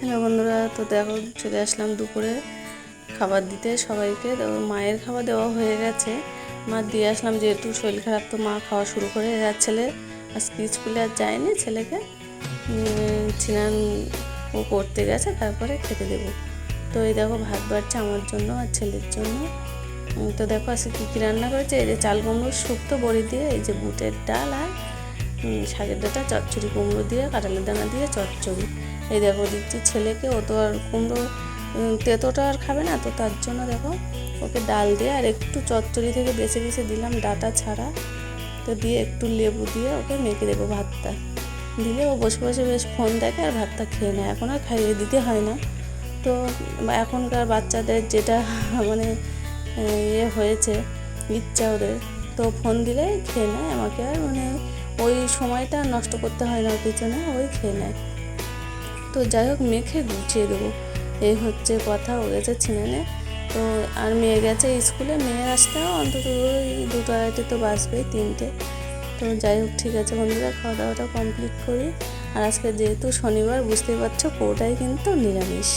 Hello বন্ধুরা, তো দেখো, চলে আসলাম দুপুরে খাবার দিতে সবাইকে। তো মায়ের খাবার দেওয়া হয়ে গেছে। মা দিয়ে আসলাম যেহেতু শরীর খারাপ, তো মা খাওয়া শুরু করে আর ছেলে আজকে স্কুলে আর যায়নি ছেলেকে। স্নান ও করতে গেছে, তারপরে খেতে দেবো। তো এই দেখো, ভাত বাড়ছে আমার জন্য আর ছেলের জন্য। তো দেখো আজকে কী কী রান্না করেছে? এই যে চাল, কুমড়োর শুক্তো বড়ি দিয়ে, এই যে বুটের ডাল আর শাকের ডাটা, চচ্চড়ি কুমড়ো দিয়ে, কাঁঠালের দানা দিয়ে, চচ্চড়ি। এই দেখো, দিচ্ছি ছেলেকে, ও তো আর কুমড়ো তেঁতোটা আর খাবে না, তো তার জন্য দেখো, ওকে ডাল দিয়ে, আর একটু চচ্চড়ি থেকে বেছে বেছে দিলাম ডাটা ছাড়া। তো দিয়ে একটু লেবু দিয়ে ওকে মেখে দেবো ভাতটা। দিলে ও বসে বসে বেশ ফোন দেখে আর ভাতটা খেয়ে নেয়। এখন আর খাইয়ে দিতে হয় না। তো এখনকার বাচ্চাদের যেটা মানে ইয়ে হয়েছে, ইচ্ছা ওদের, তো ফোন দিলে খেয়ে নেয় আমাকে। আর মানে ওই সময়টা নষ্ট করতে হয় না পিছনে ওই খেয়ে নেয়। তো যাই হোক, মেখে গুছিয়ে দেবো। এই হচ্ছে কথা, ও গেছে ছিনানে তো আর মেয়ে গেছে স্কুলে, মেয়ে আসতে অন্তত ওই দুটো আড়াইটে তো বাজবেই, তিনটে। তো যাই হোক, ঠিক আছে বন্ধুরা, খাওয়া দাওয়াটা কমপ্লিট করি। আর আজকে যেহেতু শনিবার, বুঝতেই পারছ, পুরোটাই কিন্তু নিরামিষ।